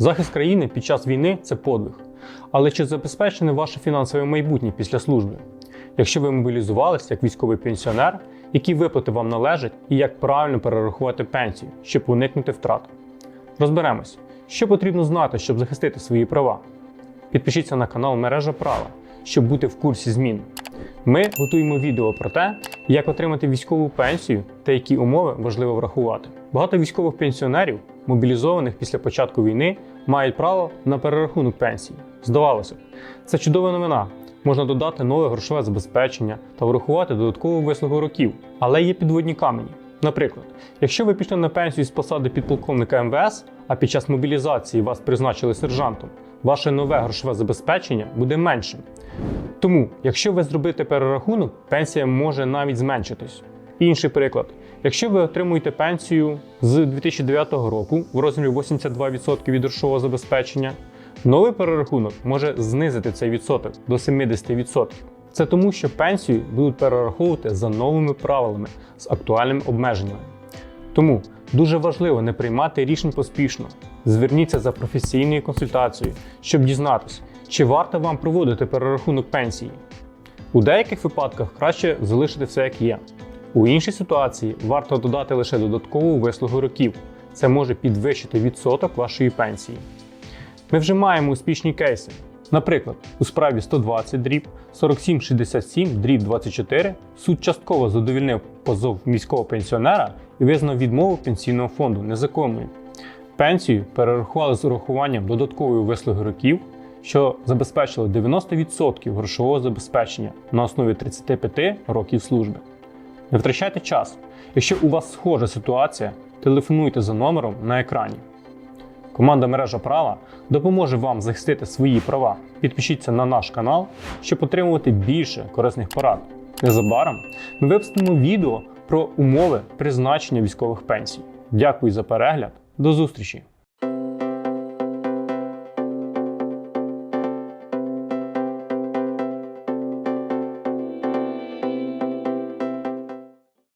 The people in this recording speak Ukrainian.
Захист країни під час війни це подвиг. Але чи забезпечене ваше фінансове майбутнє після служби? Якщо ви мобілізувалися як військовий пенсіонер, які виплати вам належать і як правильно перерахувати пенсію, щоб уникнути втрат? Розберемось, що потрібно знати, щоб захистити свої права. Підпишіться на канал Мережа Права, щоб бути в курсі змін. Ми готуємо відео про те, як отримати військову пенсію та які умови важливо врахувати. Багато військових пенсіонерів, мобілізованих після початку війни, мають право на перерахунок пенсії. Здавалося б, це чудова новина. Можна додати нове грошове забезпечення та врахувати додаткову вислугу років. Але є підводні камені. Наприклад, якщо ви пішли на пенсію з посади підполковника МВС, а під час мобілізації вас призначили сержантом, ваше нове грошове забезпечення буде меншим. Тому, якщо ви зробите перерахунок, пенсія може навіть зменшитись. Інший приклад: якщо ви отримуєте пенсію з 2009 року в розмірі 82% від грошового забезпечення, новий перерахунок може знизити цей відсоток до 70%. Це тому, що пенсію будуть перераховувати за новими правилами з актуальними обмеженнями. Тому дуже важливо не приймати рішень поспішно. Зверніться за професійною консультацією, щоб дізнатися, чи варто вам проводити перерахунок пенсії. У деяких випадках краще залишити все як є. У іншій ситуації варто додати лише додаткову вислугу років. Це може підвищити відсоток вашої пенсії. Ми вже маємо успішні кейси. Наприклад, у справі 120 дріб 4767 дріб 24 суд частково задовільнив позов міського пенсіонера і визнав відмову пенсійного фонду незаконною. Пенсію перерахували з урахуванням додаткової вислуги років, що забезпечило 90% грошового забезпечення на основі 35 років служби. Не втрачайте час. Якщо у вас схожа ситуація, телефонуйте за номером на екрані. Команда мережа права допоможе вам захистити свої права. Підпишіться на наш канал, щоб отримувати більше корисних порад. Незабаром ми випустимо відео про умови призначення військових пенсій. Дякую за перегляд. До зустрічі!